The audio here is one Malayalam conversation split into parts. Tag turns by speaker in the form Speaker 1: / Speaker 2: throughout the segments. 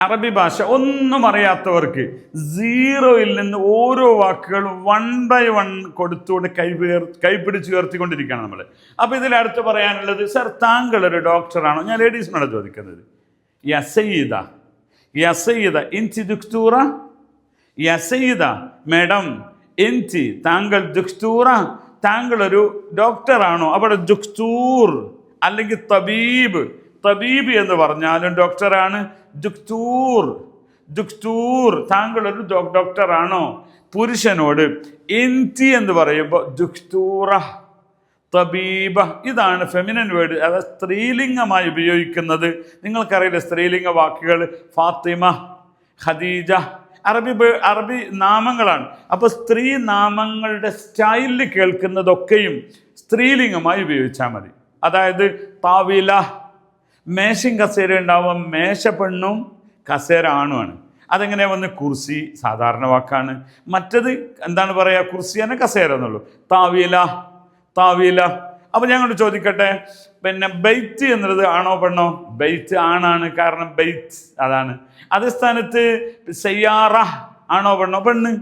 Speaker 1: അറബി ഭാഷ ഒന്നും അറിയാത്തവർക്ക് സീറോയിൽ നിന്ന് ഓരോ വാക്കുകളും വൺ ബൈ വൺ കൊടുത്തുകൊണ്ട് കൈപേർ കൈപിടിച്ച് ഉയർത്തിക്കൊണ്ടിരിക്കുകയാണ് നമ്മൾ അപ്പോൾ ഇതിൽ അടുത്ത് പറയാനുള്ളത് സർ താങ്കൾ ഒരു ഡോക്ടറാണോ ഞാൻ ലേഡീസിനോട് ചോദിക്കുന്നത്. യസയിത യസയിത ഇൻസി ദുക്തൂറ? യസയിത മേഡം എന്റി താങ്കൾ ദുക്തൂറ? താങ്കൾ ഒരു ഡോക്ടറാണോ അവിടെ ദുക്തൂർ അല്ലെങ്കിൽ തബീബ് തബീബ് എന്ന് പറഞ്ഞാലും ഡോക്ടറാണ്. ദുക്തൂർ ദുക്തൂർ. താങ്കൾ ഒരു ഡോക്ടറാണോ? പുരുഷനോട് എന്റി എന്ന് പറയുമ്പോൾ ദുക്തൂറ തബീബ. ഇതാണ് ഫെമിനൻ വേർഡ് അതായത് സ്ത്രീലിംഗമായി ഉപയോഗിക്കുന്നത്. നിങ്ങൾക്കറിയില്ല സ്ത്രീലിംഗ വാക്കുകൾ? ഫാത്തിമ ഖദീജ. അറബി അറബി നാമങ്ങളാണ്. അപ്പോൾ സ്ത്രീ നാമങ്ങളുടെ സ്റ്റൈലിൽ കേൾക്കുന്നതൊക്കെയും സ്ത്രീലിംഗമായി ഉപയോഗിച്ചാൽ മതി. അതായത് താവില മേശയും കസേര ഉണ്ടാവുക മേശ പെണ്ണും കസേര ആണുമാണ്. അതെങ്ങനെ വന്ന് കുർസി സാധാരണ വാക്കാണ്. മറ്റത് എന്താണ് പറയുക കുർസി തന്നെ കസേര എന്നുള്ളൂ. താവിയില താവിയില. അപ്പൊ കൊണ്ട് ചോദിക്കട്ടെ? പിന്നെ ബെയ്ത്ത് എന്നുള്ളത് ആണോ പെണ്ണോ? ബെയ്ത്ത് ആണാണ്. കാരണം ബെയ്ത്ത് അതാണ്. അതേ സ്ഥാനത്ത് സയ്യാറ ആണോ പെണ്ണോ? പെണ്ണ്.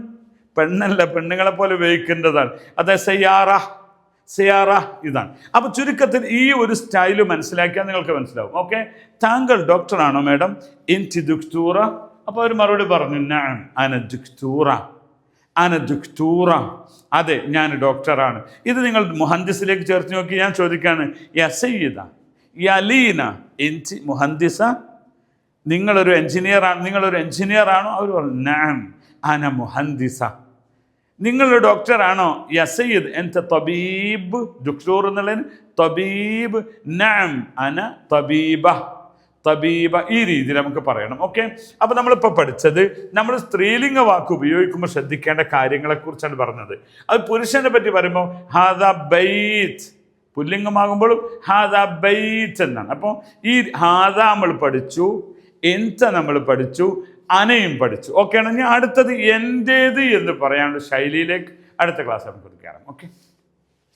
Speaker 1: പെണ്ണല്ല പെണ്ണുങ്ങളെ പോലെ ഉപയോഗിക്കേണ്ടതാണ്. അതെ സയ്യാറ. സിയാറ ഇതാണ്. അപ്പോൾ ചുരുക്കത്തിൽ ഈ ഒരു സ്റ്റൈൽ മനസ്സിലാക്കിയാൽ നിങ്ങൾക്ക് മനസ്സിലാവും. ഓക്കെ? താങ്കൾ ഡോക്ടറാണോ മാഡം? ഇൻ ദുക്തൂറ. അപ്പോൾ അവർ മറുപടി പറഞ്ഞു ഞാൻ അന ദുക്തൂറ. അന അതെ ഞാൻ ഡോക്ടറാണ്. ഇത് നിങ്ങൾ മുഹന്ദിസിലേക്ക് ചേർത്ത് നോക്കി ഞാൻ ചോദിക്കുകയാണ് യസയ്യത യലീന ഇന്റി മുഹന്ദിസ നിങ്ങളൊരു എഞ്ചിനീയർ ആണ് നിങ്ങളൊരു എഞ്ചിനീയർ ആണോ അവർ പറഞ്ഞു നാം അന മുഹന്ദിസ നിങ്ങളൊരു ഡോക്ടറാണോ? യസയ്യദ് എന്റെ തബീബ് ദുക്തൂർ എന്നുള്ളതിന് തബീബ് നാം അന തബീബ. തബീബ ഈ രീതിയിൽ നമുക്ക് പറയണം ഓക്കെ? അപ്പോൾ നമ്മളിപ്പോൾ പഠിച്ചത് നമ്മൾ സ്ത്രീലിംഗ വാക്ക് ഉപയോഗിക്കുമ്പോൾ ശ്രദ്ധിക്കേണ്ട കാര്യങ്ങളെക്കുറിച്ചാണ് പറഞ്ഞത്. അത് പുരുഷനെ പറ്റി പറയുമ്പോൾ ഹാദ ബൈത്ത്. പുല്ലിംഗമാകുമ്പോഴും ഹാദ ബൈത്ത് എന്നാണ്. അപ്പോൾ ഈ ഹാദ നമ്മൾ പഠിച്ചു എന്ത നമ്മൾ പഠിച്ചു അനയും പഠിച്ചു. ഓക്കെ ആണ്? ഇനി അടുത്തത് എന്റേത് എന്ന് പറയാനുള്ള ശൈലിയിലേക്ക് അടുത്ത ക്ലാസ് നമുക്ക് കയറാം ഓക്കെ